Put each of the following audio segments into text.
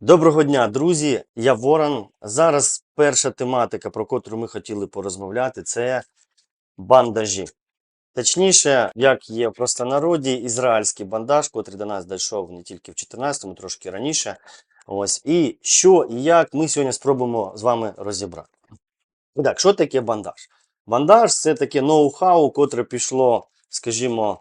Доброго дня, друзі! Я Ворон. Зараз перша тематика, про котру ми хотіли порозмовляти, це бандажі. Точніше, як є в простонароді, ізраїльський бандаж, котрий до нас дійшов не тільки в 14-му, трошки раніше. Ось. І що і як ми сьогодні спробуємо з вами розібрати. Так, що таке бандаж? Бандаж це таке ноу-хау, котре пішло, скажімо,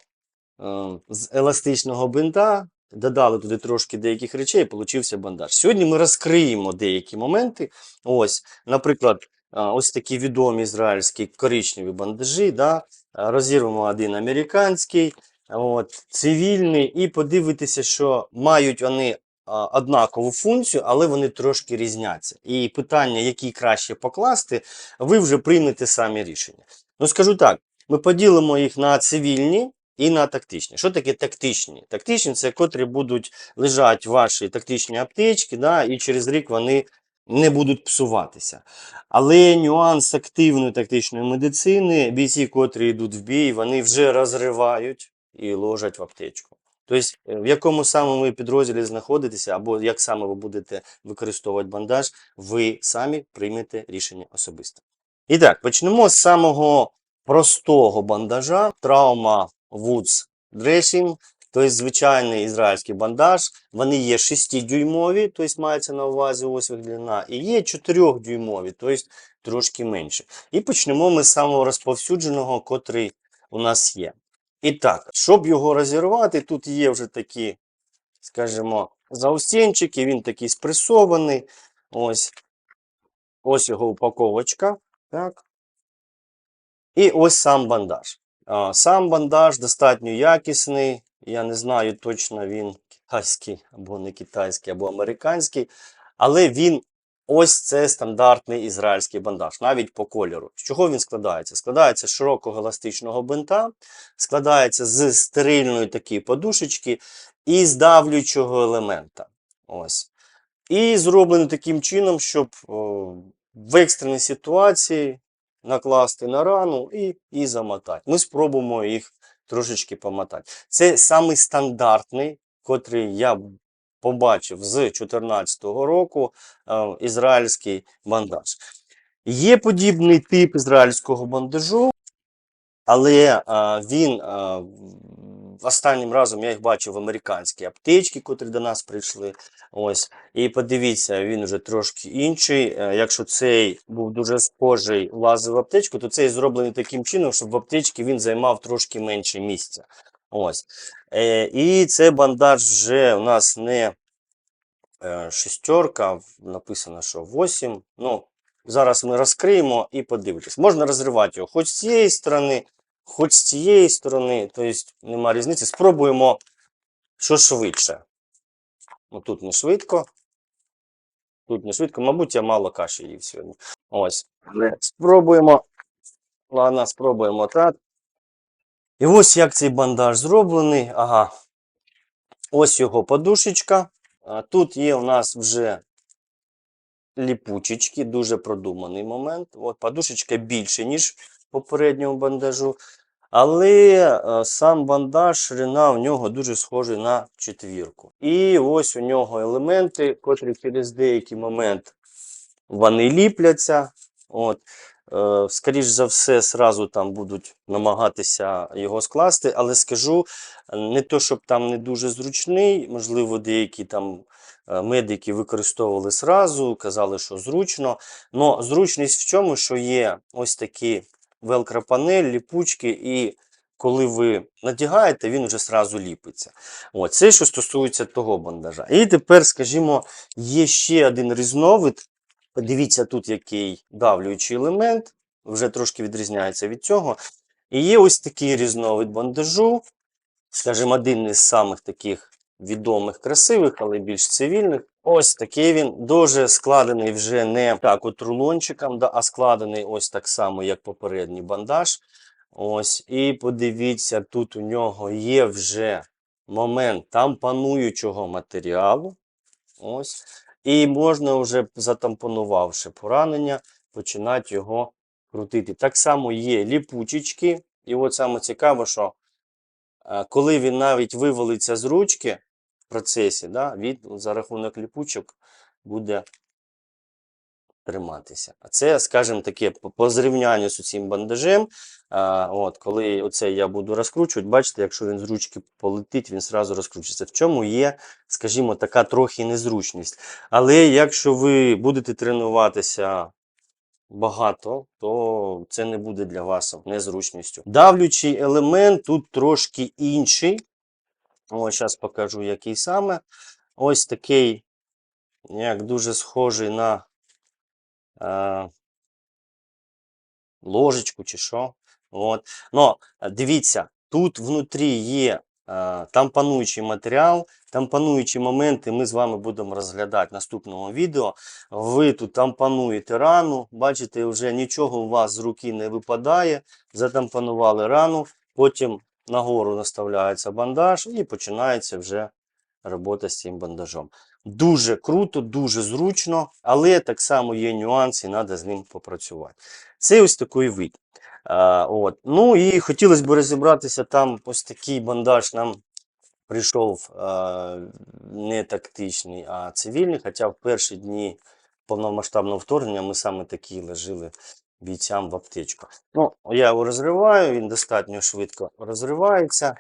е, з еластичного бинта, додали туди трошки деяких речей, і получився бандаж. Сьогодні ми розкриємо деякі моменти. Ось, наприклад, ось такі відомі ізраїльські коричневі бандажі. Да? Розірвемо один американський, от, цивільний, і подивитися, що мають вони однакову функцію, але вони трошки різняться. І питання, який краще покласти, ви вже приймете самі рішення. Ну, скажу так, ми поділимо їх на цивільні і на тактичні. Що таке тактичні? Тактичні це котрі будуть лежати ваші тактичні аптечки, да, і через рік вони не будуть псуватися. Але нюанс активної тактичної медицини, бійці, котрі йдуть в бій, вони вже розривають і ложать в аптечку. Тобто, е, в якому саме ви підрозділі знаходитеся, або як саме ви будете використовувати бандаж, ви самі приймете рішення особисто. І так, почнемо з самого простого бандажа, травма Woods Dressing, тобто звичайний ізраїльський бандаж. Вони є 6-дюймові, тобто мається на увазі ось длина, і є 4-дюймові, тобто трошки менше. І почнемо ми з самого розповсюдженого, котрий у нас є. І так, щоб його розірвати, тут є вже такі, скажімо, заустінчики, він такий спресований. Ось, ось його упаковочка. Так. І ось сам бандаж. Сам бандаж достатньо якісний. Я не знаю точно він китайський або не китайський, або американський. Але він ось це стандартний ізраїльський бандаж, навіть по кольору. З чого він складається? Складається з широкого еластичного бинта, складається з стерильної такої подушечки і з давлюючого елемента. Ось. І зроблено таким чином, щоб о, в екстреній ситуації накласти на рану і, і замотати. Ми спробуємо їх трошечки помотати. Це самий стандартний, котрий я побачив з 2014 року е, ізраїльський бандаж. Є подібний тип ізраїльського бандажу, але е, він е, останнім разом я їх бачив в американській аптечці, котрі до нас прийшли. Ось. І подивіться, він вже трошки інший. Е, Якщо цей був дуже схожий, влазив в аптечку, то цей зроблений таким чином, щоб в аптечці він займав трошки менше місця. Ось. Е, І це бандаж вже у нас не е, шестерка, написано, що 8. Ну, зараз ми розкриємо і подивитись. Можна розривати його хоч з цієї сторони, хоч з цієї сторони, тобто нема різниці. Спробуємо що швидше. Ну, тут не швидко. Тут не швидко, мабуть, я мало каші їв сьогодні. Ось. Але спробуємо. Ладно, спробуємо так. І ось як цей бандаж зроблений. Ага. Ось його подушечка. Тут є у нас вже ліпучечки, дуже продуманий момент. От подушечка більше, ніж попередньому бандажу. Але е, сам бандаж, ширина в нього дуже схожий на четвірку. І ось у нього елементи, котрі через деякий момент вони ліпляться. От. Е, скоріш за все, сразу там будуть намагатися його скласти, але скажу, не то, щоб там не дуже зручний, можливо, деякі там е, медики використовували сразу, казали, що зручно. Но зручність в чому, що є ось такі велкропанель, ліпучки, і коли ви надягаєте, він вже сразу ліпиться. От, це що стосується того бандажа. І тепер, скажімо, є ще один різновид. Подивіться, тут який давлюючий елемент, вже трошки відрізняється від цього. І є ось такий різновид бандажу, скажімо, один із самих таких відомих, красивих, але більш цивільних. Ось такий він дуже складений вже не так от рулончиком, а складений ось так само, як попередній бандаж. Ось, і подивіться, тут у нього є вже момент там пануючого матеріалу. Ось. І можна вже затампонувавши поранення, починати його крутити. Так само є ліпучечки. І от саме цікаво, що коли він навіть вивалиться з ручки, в процесі, да, він за рахунок ліпучок буде триматися. А це, скажімо таке, по- зрівнянню з цим бандажем. А, от, коли оце я буду розкручувати, бачите, якщо він з ручки полетить, він зразу розкручується. В чому є, скажімо, така трохи незручність. Але якщо ви будете тренуватися багато, то це не буде для вас незручністю. Давлючий елемент тут трошки інший. Ось зараз покажу, який саме. Ось такий, як дуже схожий на е, ложечку чи що. От. Но е, дивіться, тут внутрі є е, тампонуючий матеріал, тампонуючі моменти ми з вами будемо розглядати в наступному відео. Ви тут тампонуєте рану, бачите, вже нічого у вас з руки не випадає. Затампонували рану, потім нагору наставляється бандаж і починається вже робота з цим бандажом. Дуже круто, дуже зручно, але так само є нюанси, треба з ним попрацювати. Це ось такий вид. А, от. Ну і хотілося б розібратися, там ось такий бандаж нам прийшов а, не тактичний, а цивільний. Хоча в перші дні повномасштабного вторгнення ми саме такі лежили бійцям в аптечку. Ну, я його розриваю, він достатньо швидко розривається,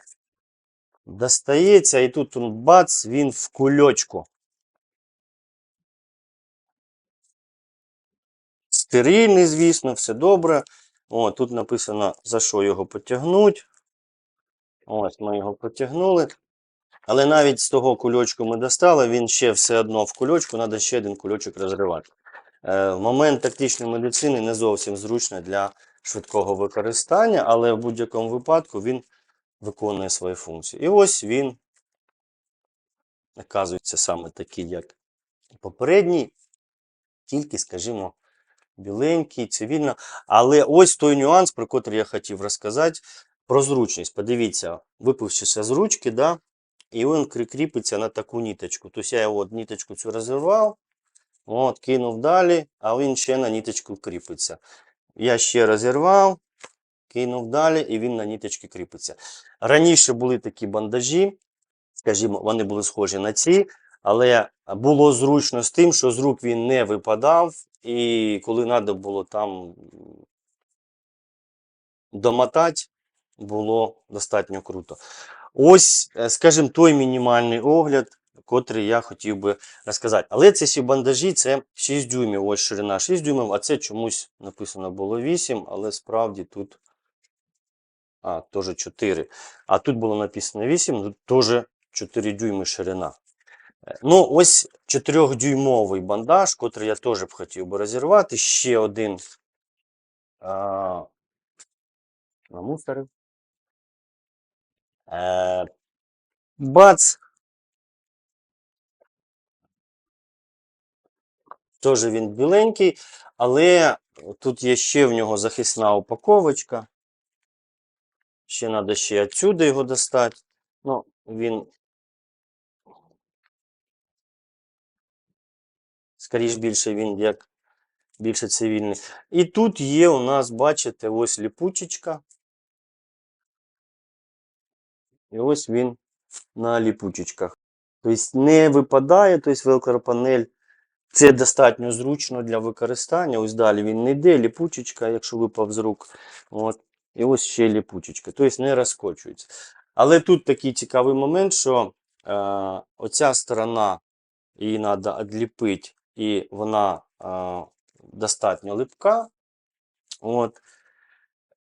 достається, і тут он бац, він в кульочку. Стерильний, звісно, все добре. О, тут написано, за що його потягнуть. Ось ми його потягнули. Але навіть з того кульочку ми достали, він ще все одно в кульочку, треба ще один кульочок розривати. Е, в момент тактичної медицини не зовсім зручно для швидкого використання, але в будь-якому випадку він виконує свої функції. І ось він, оказується, саме такий, як попередній, тільки, скажімо, біленький, цивільно. Але ось той нюанс, про котрий я хотів розказати, про зручність. Подивіться, випившися з ручки, да, і він кріпиться на таку ніточку. Тобто я його ніточку цю розірвав, от, кинув далі, а він ще на ніточку кріпиться. Я ще розірвав, кинув далі, і він на ніточки кріпиться. Раніше були такі бандажі, скажімо, вони були схожі на ці, але було зручно з тим, що з рук він не випадав, і коли треба було там домотати, було достатньо круто. Ось, е, скажімо, той мінімальний огляд, котрий я хотів би розказати. Але це всі бандажі, це 6 дюймів, ось ширина 6 дюймів, а це чомусь написано було 8, але справді тут а, теж 4. А тут було написано 8, тут теж 4 дюйми ширина. Ну, ось 4-дюймовий бандаж, котрий я теж б хотів би розірвати. Ще один а, намусорив. Е, бац. Теж він біленький, але тут є ще в нього захисна упаковочка. Ще треба ще отсюди його достати. Ну, він, скоріш більше, він як більше цивільний. І тут є у нас, бачите, ось ліпучечка. І ось він на ліпучечках. Тобто не випадає, тобто велкропанель. Це достатньо зручно для використання. Ось далі він не йде, ліпучечка, якщо випав з рук. От. І ось ще ліпучечка. Тобто не розкочується. Але тут такий цікавий момент, що е, оця сторона її треба відліпити, і вона е, достатньо липка. От.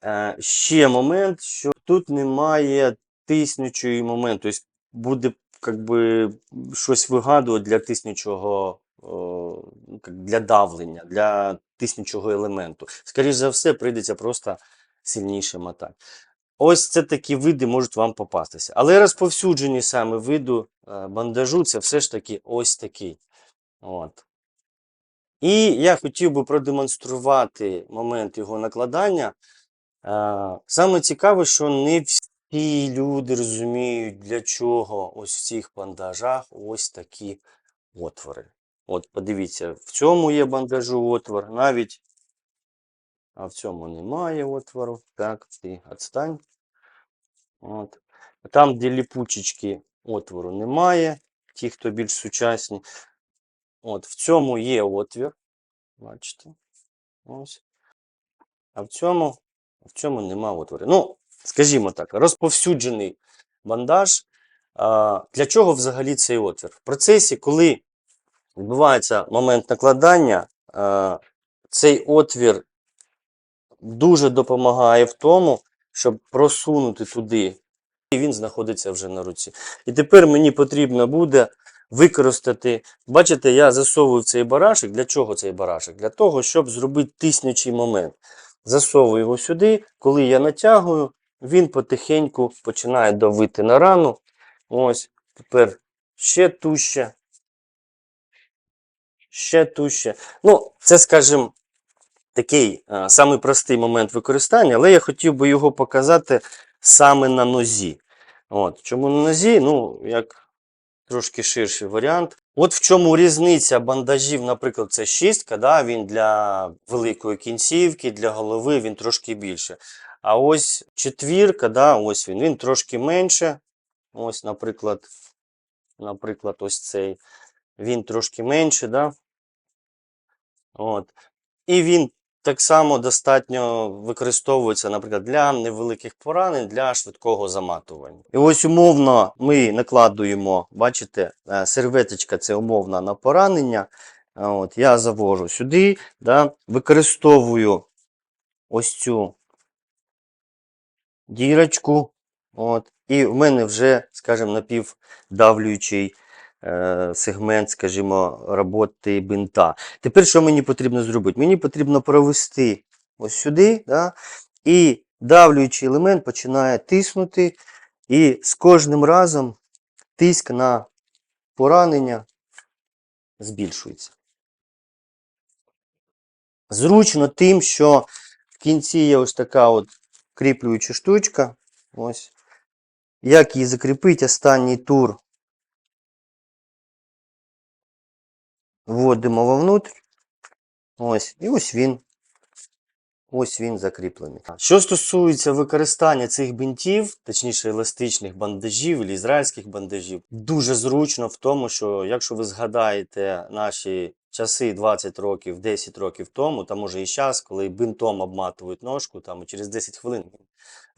Е, ще момент, що тут немає тиснючої моменту. Тобто буде как би, щось вигадувати для тиснючого, о, для давлення, для тиснючого елементу. Скоріше за все, прийдеться просто сильніше мотати. Ось це такі види можуть вам попастися. Але розповсюджені саме виду е, бандажу це все ж таки ось такий. От. І я хотів би продемонструвати момент його накладання. Саме цікаве, що не всі люди розуміють, для чого ось в цих бандажах ось такі отвори. От подивіться, в цьому є бандажу отвор, навіть а в цьому немає отвору. Так, ти відстань. От. Там, де ліпучечки отвору немає. ті, хто більш сучасні. От, в цьому є отвір. Бачите? Ось. А в цьому, в цьому нема отвору. Ну, скажімо так, розповсюджений бандаж. А, для чого взагалі цей отвір? В процесі, коли відбувається момент накладання, а, цей отвір дуже допомагає в тому, щоб просунути туди, і він знаходиться вже на руці. І тепер мені потрібно буде використати. Бачите, я засовую цей барашек. Для чого цей барашек? Для того, щоб зробити тиснячий момент. Засовую його сюди. Коли я натягую, він потихеньку починає давити на рану. Ось, тепер ще туще. Ще туще. Ну, це, скажімо, такий а, самий простий момент використання, але я хотів би його показати саме на нозі. От. Чому на нозі? Ну, як трошки ширший варіант. От в чому різниця бандажів, наприклад, це шістка, да, він для великої кінцівки, для голови він трошки більше. А ось четвірка, да, ось він, він трошки менше. Ось, наприклад, наприклад, ось цей. Він трошки менше, да? От. І він так само достатньо використовується, наприклад, для невеликих поранень, для швидкого заматування. І ось умовно ми накладуємо, бачите, е, серветочка це умовна на поранення. От, я завожу сюди, да, використовую ось цю дірочку. От, і в мене вже, скажімо, напівдавлюючий е, сегмент, скажімо, роботи бинта. Тепер що мені потрібно зробити? Мені потрібно провести ось сюди, да, і давлюючий елемент починає тиснути, і з кожним разом тиск на поранення збільшується. Зручно тим, що в кінці є ось така от кріплююча штучка. Ось. Як її закріпити, останній тур вводимо вовнутрь. Ось, і ось він. Ось він закріплений. Що стосується використання цих бинтів, точніше еластичних бандажів або ізраїльських бандажів, дуже зручно в тому, що якщо ви згадаєте наші часи 20 років, 10 років тому, та може і час, коли бинтом обматують ножку, там і через 10 хвилин він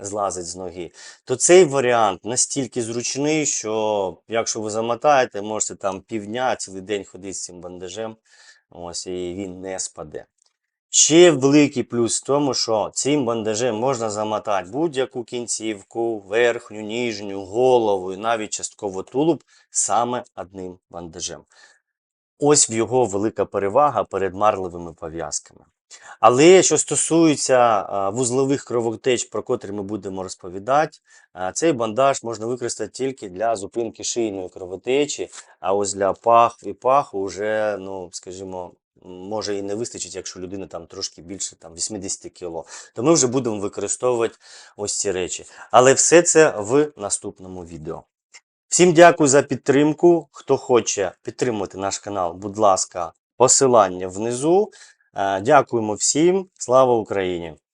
злазить з ноги, то цей варіант настільки зручний, що якщо ви замотаєте, можете там півдня, цілий день ходити з цим бандажем, ось і він не спаде. Ще великий плюс в тому, що цим бандажем можна замотати будь-яку кінцівку, верхню, ніжню, голову і навіть частково тулуб саме одним бандажем. Ось в його велика перевага перед марливими пов'язками. Але що стосується вузлових кровотеч, про котрі ми будемо розповідати, цей бандаж можна використати тільки для зупинки шийної кровотечі, а ось для пах і паху вже, ну, скажімо, може і не вистачить, якщо людина там трошки більше там, 80 кіло. То ми вже будемо використовувати ось ці речі. Але все це в наступному відео. Всім дякую за підтримку. Хто хоче підтримати наш канал, будь ласка, посилання внизу. Е, Дякуємо всім. Слава Україні!